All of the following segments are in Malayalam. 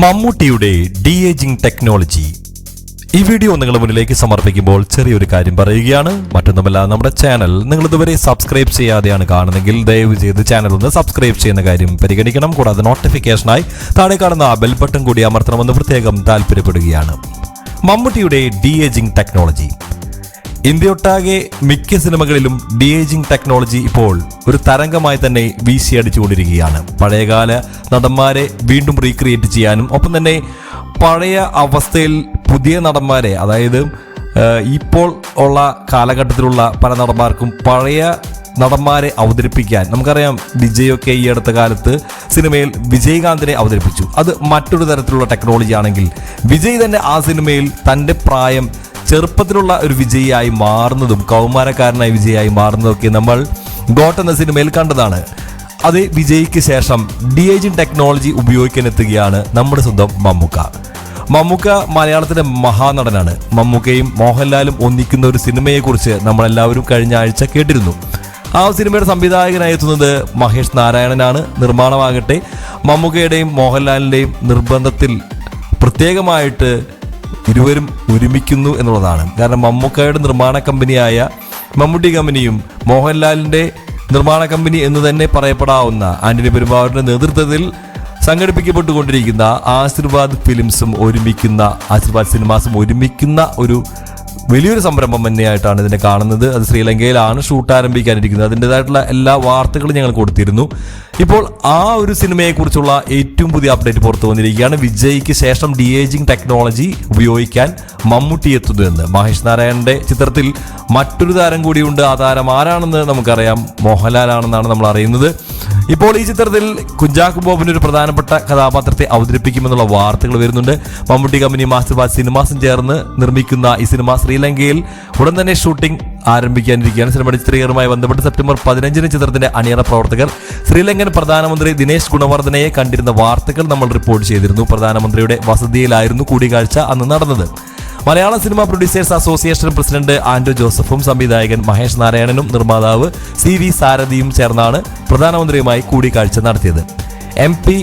മമ്മൂട്ടിയുടെ ഡി ഏജിംഗ് ടെക്നോളജി ഈ വീഡിയോ നിങ്ങളുടെ മുന്നിലേക്ക് സമർപ്പിക്കുമ്പോൾ ചെറിയൊരു കാര്യം പറയുകയാണ്. മറ്റൊന്നുമല്ല നമ്മുടെ ചാനൽ നിങ്ങൾ ഇതുവരെ സബ്സ്ക്രൈബ് ചെയ്യാതെയാണ് കാണുന്നതെങ്കിൽ ദയവ് ചെയ്ത് ചാനൽ ഒന്ന് സബ്സ്ക്രൈബ് ചെയ്യുന്ന കാര്യം പരിഗണിക്കണം. കൂടാതെ നോട്ടിഫിക്കേഷനായി താഴെ കാണുന്ന ആ ബെൽ ബട്ടൺ കൂടി അമർത്തണമെന്ന് പ്രത്യേകം താല്പര്യപ്പെടുകയാണ്. മമ്മൂട്ടിയുടെ ഡി ഏജിംഗ് ടെക്നോളജി ഇന്ത്യയൊട്ടാകെ മിക്ക സിനിമകളിലും ഡി ഏജിംഗ് ടെക്നോളജി ഇപ്പോൾ ഒരു തരംഗമായി തന്നെ വീശിയടിച്ചുകൊണ്ടിരിക്കുകയാണ് പഴയകാല നടന്മാരെ വീണ്ടും റീക്രിയേറ്റ് ചെയ്യാനും ഒപ്പം തന്നെ പഴയ അവസ്ഥയിൽ പുതിയ നടന്മാരെ അതായത് ഇപ്പോൾ ഉള്ള കാലഘട്ടത്തിലുള്ള പല നടന്മാർക്കും പഴയ നടന്മാരെ അവതരിപ്പിക്കാൻ നമുക്കറിയാം വിജയൊക്കെ ഈ അടുത്ത കാലത്ത് സിനിമയിൽ വിജയകാന്തിനെ അവതരിപ്പിച്ചു. അത് മറ്റൊരു തരത്തിലുള്ള ടെക്നോളജി ആണെങ്കിൽ വിജയ് തന്നെ ആ സിനിമയിൽ തന്റെ പ്രായം ചെറുപ്പത്തിലുള്ള ഒരു വിജയിയായി മാറുന്നതും കൗമാരക്കാരനായി വിജയിയായി മാറുന്നതൊക്കെ നമ്മൾ ഗോട്ട് എന്ന സിനിമയിൽ കണ്ടതാണ്. അത് വിജയിക്ക് ശേഷം ഡി ഏജിങ് ടെക്നോളജി ഉപയോഗിക്കാൻ എത്തുകയാണ് നമ്മുടെ സ്വന്തം മമ്മൂക്ക. മമ്മൂക്ക മലയാളത്തിലെ മഹാനടനാണ്. മമ്മൂക്കയും മോഹൻലാലും ഒന്നിക്കുന്ന ഒരു സിനിമയെക്കുറിച്ച് നമ്മളെല്ലാവരും കഴിഞ്ഞ ആഴ്ച കേട്ടിരുന്നു. ആ സിനിമയുടെ സംവിധായകനായി എത്തുന്നത് മഹേഷ് നാരായണനാണ്. നിർമ്മാണമാകട്ടെ മമ്മൂക്കയുടെയും മോഹൻലാലിന്റെയും നിർബന്ധത്തിൽ പ്രത്യേകമായിട്ട് ഇരുവരും ഒരുമിക്കുന്നു എന്നുള്ളതാണ്. കാരണം മമ്മൂക്കയുടെ നിർമ്മാണ കമ്പനിയായ മമ്മൂട്ടി കമ്പനിയും മോഹൻലാലിന്റെ നിർമ്മാണ കമ്പനി എന്ന് തന്നെ പറയപ്പെടാവുന്ന ആന്റണി പെരുമാറിന്റെ നേതൃത്വത്തിൽ സംഘടിപ്പിക്കപ്പെട്ടുകൊണ്ടിരിക്കുന്ന ആശീർവാദ് ഫിലിംസും ഒരുമിക്കുന്ന ആശീർവാദ് സിനിമാസും ഒരുമിക്കുന്ന ഒരു വലിയൊരു സംരംഭം തന്നെയായിട്ടാണ് ഇതിനെ കാണുന്നത്. അത് ശ്രീലങ്കയിലാണ് ഷൂട്ട് ആരംഭിക്കാനിരിക്കുന്നത്. അതിന്റെതായിട്ടുള്ള എല്ലാ വാർത്തകളും ഞങ്ങൾ കൊടുത്തിരുന്നു. ഇപ്പോൾ ആ ഒരു സിനിമയെക്കുറിച്ചുള്ള ഏറ്റവും പുതിയ അപ്ഡേറ്റ് പുറത്തു വന്നിരിക്കുകയാണ്. വിജയ്ക്ക് ശേഷം ഡി ഏജിംഗ് ടെക്നോളജി ഉപയോഗിക്കാൻ മമ്മൂട്ടി എത്തുന്നു എന്ന്. മഹേഷ് നാരായണന്റെ ചിത്രത്തിൽ മറ്റൊരു താരം കൂടിയുണ്ട്. ആ താരം ആരാണെന്ന് നമുക്കറിയാം. മോഹൻലാലാണെന്നാണ് നമ്മൾ അറിയുന്നത്. ഇപ്പോൾ ഈ ചിത്രത്തിൽ കുഞ്ചാക്കു ബോബിന് ഒരു പ്രധാനപ്പെട്ട കഥാപാത്രത്തെ അവതരിപ്പിക്കുമെന്നുള്ള വാർത്തകൾ വരുന്നുണ്ട്. മമ്മൂട്ടി കമ്പനി മാസ്റ്റർബാസ് സിനിമാസും ചേർന്ന് നിർമ്മിക്കുന്ന ഈ സിനിമ ശ്രീലങ്കയിൽ ഉടൻ തന്നെ ഷൂട്ടിംഗ് ആരംഭിക്കാനിരിക്കുകയാണ്. സിനിമയുടെ ചിത്രീകരണവുമായി ബന്ധപ്പെട്ട് സെപ്റ്റംബർ പതിനഞ്ചിന് ചിത്രത്തിന്റെ അണിയറ പ്രവർത്തകർ ശ്രീലങ്കൻ പ്രധാനമന്ത്രി ദിനേശ് ഗുണവർദ്ധനയെ കണ്ടിരുന്ന വാർത്തകൾ നമ്മൾ റിപ്പോർട്ട് ചെയ്തിരുന്നു. പ്രധാനമന്ത്രിയുടെ വസതിയിലായിരുന്നു കൂടിക്കാഴ്ച അന്ന് നടന്നത്. മലയാള cinema producers association president Anto ജോസഫും സംവിധായകൻ മഹേഷ് നാരായണനും നിർമ്മാതാവ് സി വി സാരഥിയും ചേർന്നാണ് പ്രധാനമന്ത്രിയുമായി കൂടിക്കാഴ്ച നടത്തിയത്. M P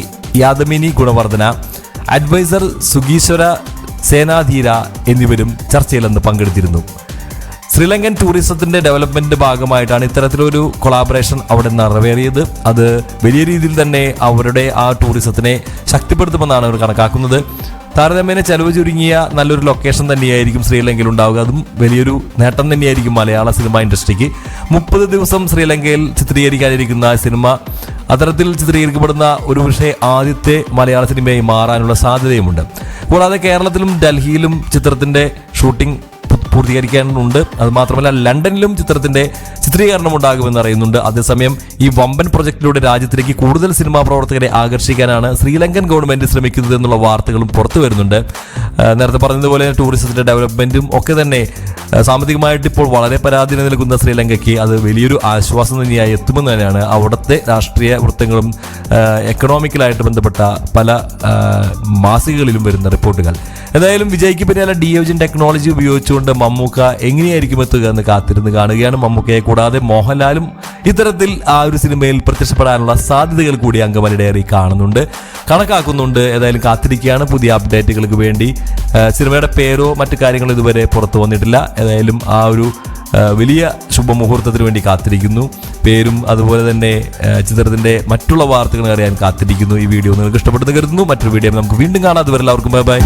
Yadamini Gunawardena adviser Sugeeshwara Senadheera എന്നിവരും ചർച്ചയിലെന്ന് പങ്കെടുത്തിരുന്നു. ശ്രീലങ്കൻ ടൂറിസത്തിന്റെ ഡെവലപ്മെന്റ് ഭാഗമായിട്ടാണ് ഇത്തരത്തിലൊരു കൊളാബറേഷൻ അവിടെ നിറവേറിയത്. അത് വലിയ രീതിയിൽ തന്നെ അവരുടെ ആ ടൂറിസത്തിനെ ശക്തിപ്പെടുത്തുമെന്നാണ് അവർ കണക്കാക്കുന്നത്. താരതമ്യേന ചെലവ് ചുരുങ്ങിയ നല്ലൊരു ലൊക്കേഷൻ തന്നെയായിരിക്കും ശ്രീലങ്കയിൽ ഉണ്ടാവുക. അതും വലിയൊരു നേട്ടം തന്നെയായിരിക്കും മലയാള സിനിമ ഇൻഡസ്ട്രിക്ക്. മുപ്പത് ദിവസം ശ്രീലങ്കയിൽ ചിത്രീകരിക്കാനിരിക്കുന്ന സിനിമ അത്തരത്തിൽ ചിത്രീകരിക്കപ്പെടുന്ന ഒരു പക്ഷേ ആദ്യത്തെ മലയാള സിനിമയായി മാറാനുള്ള സാധ്യതയുമുണ്ട്. കൂടാതെ കേരളത്തിലും ഡൽഹിയിലും ചിത്രത്തിന്റെ ഷൂട്ടിംഗ് പൂർത്തീകരിക്കാനുണ്ട്. അതുമാത്രമല്ല ലണ്ടനിലും ചിത്രത്തിന്റെ ചിത്രീകരണം ഉണ്ടാകുമെന്ന് അറിയുന്നുണ്ട്. അതേസമയം ഈ വമ്പൻ പ്രൊജക്ടിലൂടെ രാജ്യത്തിലേക്ക് കൂടുതൽ സിനിമാ പ്രവർത്തകരെ ആകർഷിക്കാനാണ് ശ്രീലങ്കൻ ഗവൺമെന്റ് ശ്രമിക്കുന്നത് എന്നുള്ള വാർത്തകളും പുറത്തു വരുന്നുണ്ട്. നേരത്തെ പറഞ്ഞതുപോലെ ടൂറിസത്തിന്റെ ഡെവലപ്മെന്റും ഒക്കെ തന്നെ സാമ്പത്തികമായിട്ട് ഇപ്പോൾ വളരെ പരാധീന നിൽക്കുന്ന ശ്രീലങ്കയ്ക്ക് അത് വലിയൊരു ആശ്വാസം തന്നെയായി എത്തുമെന്ന് തന്നെയാണ് അവിടുത്തെ രാഷ്ട്രീയ വൃത്തങ്ങളും എക്കണോമിക്കലായിട്ട് ബന്ധപ്പെട്ട പല മാസികകളിലും വരുന്ന റിപ്പോർട്ടുകൾ. എന്തായാലും വിജയ്ക്ക് പിന്നാലെ ഡി എജിൻ ടെക്നോളജി ഉപയോഗിച്ചുകൊണ്ട് മമ്മൂക്ക എങ്ങനെയായിരിക്കും എത്തുക എന്ന് കാത്തിരുന്ന് കാണുകയാണ് മമ്മൂക്കയെ കൂടാതെ മോഹൻലാലും ഇത്തരത്തിൽ ആ ഒരു സിനിമയിൽ പ്രത്യക്ഷപ്പെടാനുള്ള സാധ്യതകൾ കൂടി അങ്കമലി കാണുന്നുണ്ട്. കണക്കാക്കുന്നുണ്ട്. ഏതായാലും കാത്തിരിക്കുകയാണ്. പുതിയ അപ്ഡേറ്റുകൾക്ക് വേണ്ടി. സിനിമയുടെ പേരോ മറ്റു കാര്യങ്ങളോ ഇതുവരെ പുറത്തു വന്നിട്ടില്ല. ഏതായാലും ആ ഒരു വലിയ ശുഭമുഹൂർത്തത്തിന് വേണ്ടി കാത്തിരിക്കുന്നു. പേരും അതുപോലെ തന്നെ ചിത്രത്തിന്റെ മറ്റുള്ള വാർത്തകൾ അറിയാൻ കാത്തിരിക്കുന്നു. ഈ വീഡിയോ നിങ്ങൾക്ക് ഇഷ്ടപ്പെടുന്നു കരുതുന്നു. മറ്റൊരു വീഡിയോ നമുക്ക് വീണ്ടും കാണാതെ വരില്ല എല്ലാവർക്കും ബൈ ബൈ.